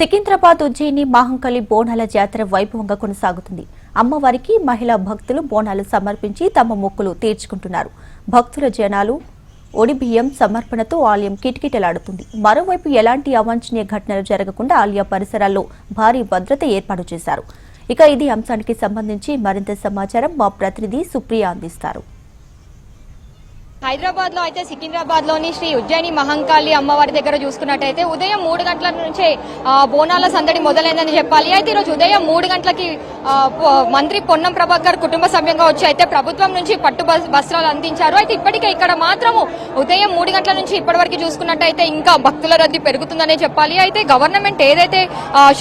సికింద్రాబాద్ ఉజ్జయిని మాహంకలి బోనాల జాతర వైభవంగా కొనసాగుతుంది. అమ్మవారికి మహిళా భక్తులు బోనాలు సమర్పించి తమ మొక్కులు తీర్చుకుంటున్నారు. భక్తుల జనాలు ఒడిబియ్యం సమర్పణతో ఆలయం కిటకిటలాడుతుంది. మరోవైపు ఎలాంటి అవాంఛనీయ ఘటనలు జరగకుండా ఆలయ పరిసరాల్లో భారీ భద్రత ఏర్పాటు చేశారు. ఇక ఇది అంశానికి సంబంధించి మరింత సమాచారం మా ప్రతినిధి సుప్రియ అందిస్తారు. హైదరాబాద్లో అయితే సికింద్రాబాద్లోని శ్రీ ఉజ్జయిని మహంకాళి అమ్మవారి దగ్గర చూసుకున్నట్టయితే ఉదయం మూడు గంటల నుంచే బోనాల సందడి మొదలైందని చెప్పాలి. అయితే ఈరోజు ఉదయం మూడు గంటలకి మంత్రి పొన్నం ప్రభాకర్ కుటుంబ సభ్యంగా వచ్చి అయితే ప్రభుత్వం నుంచి పట్టు వస్త్రాలు అందించారు. అయితే ఇప్పటికే ఇక్కడ మాత్రము ఉదయం మూడు గంటల నుంచి ఇప్పటి చూసుకున్నట్టయితే ఇంకా భక్తుల రద్దీ పెరుగుతుందనే చెప్పాలి. అయితే గవర్నమెంట్ ఏదైతే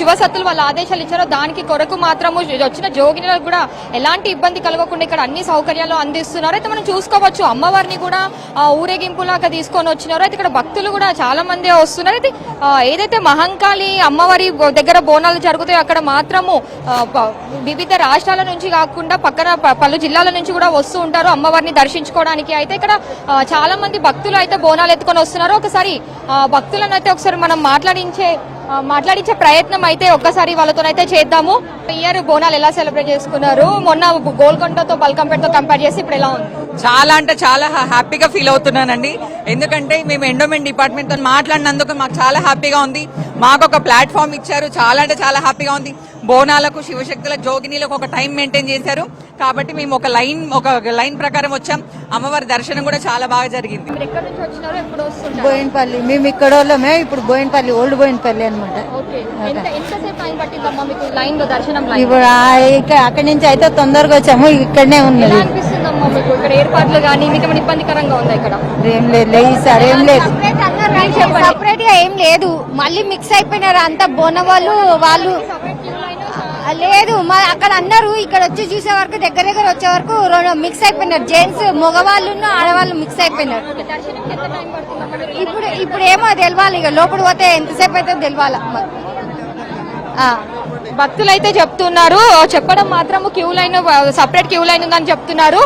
శివసత్తులు వాళ్ళ ఆదేశాలు ఇచ్చారో దానికి కొరకు మాత్రము వచ్చిన జోగినులకు కూడా ఎలాంటి ఇబ్బంది కలగకుండా ఇక్కడ అన్ని సౌకర్యాలు అందిస్తున్నారు. అయితే మనం చూసుకోవచ్చు అమ్మవారిని కూడా ఆ, ఊరేగింపులాగా తీసుకొని వచ్చినారు. అయితే ఇక్కడ భక్తులు కూడా చాలా మంది వస్తున్నారు. అయితే ఏదైతే మహంకాళి అమ్మవారి దగ్గర బోనాలు జరుగుతాయో అక్కడ మాత్రము వివిధ రాష్ట్రాల నుంచి కాకుండా పక్కన పలు జిల్లాల నుంచి కూడా వస్తూ ఉంటారు అమ్మవారిని దర్శించుకోవడానికి. అయితే ఇక్కడ చాలా మంది భక్తులు అయితే బోనాలు ఎత్తుకొని వస్తున్నారు. ఒకసారి భక్తులను అయితే ఒకసారి మనం మాట్లాడించే మాట్లాడించే ప్రయత్నం అయితే ఒక్కసారి వాళ్ళతోనైతే చేద్దాము. ఇయర్ బోనాలు ఎలా సెలబ్రేట్ చేసుకున్నారు? మొన్న గోల్కొండతో బల్కంపేటతో కంపేర్ చేసి ఇప్పుడు ఎలా ఉంది? చాలా అంటే చాలా హా- హ్యాపీగా ఫీల్ అవుతున్నానండి. ఎందుకంటే మేము ఎండోమెంట్ డిపార్ట్మెంట్తో మాట్లాడినందుకు మాకు చాలా హ్యాపీగా ఉంది. మాకు ఒక ప్లాట్ఫామ్ ఇచ్చారు. చాలా అంటే చాలా హ్యాపీగా ఉంది. బోనాలకు శివశక్తుల జోగినీలకు ఒక టైం మెయింటైన్ చేశారు. కాబట్టి మేము ఒక లైన్ ఒక లైన్ ప్రకారం వచ్చాం. అమ్మవారి దర్శనం కూడా చాలా బాగా జరిగింది. బోయినపల్లి. మేము ఇక్కడ వాళ్ళమే ఇప్పుడు బోయినపల్లి ఓల్డ్ బోయినపల్లి అనమాట ఓకే. ఎంత ఎంతసేపు టైం పట్టిందమ్మా మీకు లైన్లో దర్శనం లైన్? ఇప్పుడు అక్కడి నుంచి అయితే తొందరగా వచ్చాము ఇక్కడనే ఉన్నది అనిపిస్తుందమ్మా మీకు? ఇక్కడ ఏర్పాట్లు కానీ మీకు ఏమైనా ఇబ్బందికరంగా ఉందా ఇక్కడ? ఏం లేదు లేదు సార్ ఏం లేదు. సపరేట్గా ఏం లేదు. మళ్ళీ మిక్స్ అయిపోయినారు అంతా బోన వాళ్ళు వాళ్ళు లేదు మా అక్కడ అన్నారు ఇక్కడ వచ్చి చూసే వరకు దగ్గర దగ్గర వచ్చే వరకు రెండు మిక్స్ అయిపోయినారు. జెంట్స్ మగవాళ్ళు ఆడవాళ్ళు మిక్స్ అయిపోయినారు. ఇప్పుడు ఇప్పుడు ఏమో తెలియాలి ఇక. లోపల పోతే ఎంతసేపు అయితే తెలియాలి? భక్తులు అయితే చెప్తున్నారు. చెప్పడం మాత్రం queue line separate queue line ఉందని చెప్తున్నారు.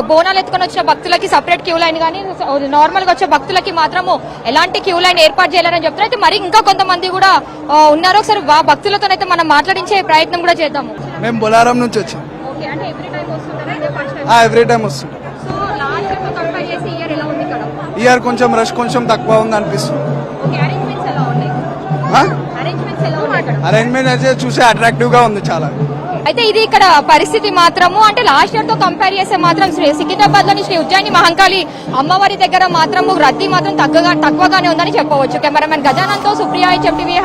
బోనాలు ఎత్తుకొని వచ్చిన భక్తులకి సపరేట్ క్యూ లైన్ కానీ నార్మల్గా వచ్చే భక్తులకి మాత్రము ఎలాంటి క్యూ లైన్ ఏర్పాటు చేయాలని చెప్తున్నారు. అయితే మరి ఇంకా కొంతమంది కూడా ఉన్నారు. ఒకసారి వా- భక్తులతోనైతే మనం మాట్లాడించే ప్రయత్నం కూడా చేద్దాము. మేము బొలారం నుంచి వచ్చాం. ఎవ్రీ టైం ఇక్కడ? ఇయర్ కొంచెం రష్ కొంచెం తక్కువ ఉంది అనిపిస్తుంది అరేంజ్మెంట్ అయితే చూసే అట్రాక్టివ్గా ఉంది చాలా. అయితే ఇది ఇక్కడ పరిస్థితి మాత్రము అంటే లాస్ట్ ఇయర్తో కంపేర్ చేస్తే మాత్రం శ్రీ సికింద్రాబాద్లోని శ్రీ ఉజ్జయిని మహంకాళి అమ్మవారి దగ్గర మాత్రము రద్దీ మాత్రం తక్కువగా తక్కువగానే ఉందని చెప్పవచ్చు. కెమెరామెన్ గజానంతో సుప్రియ చెప్టివి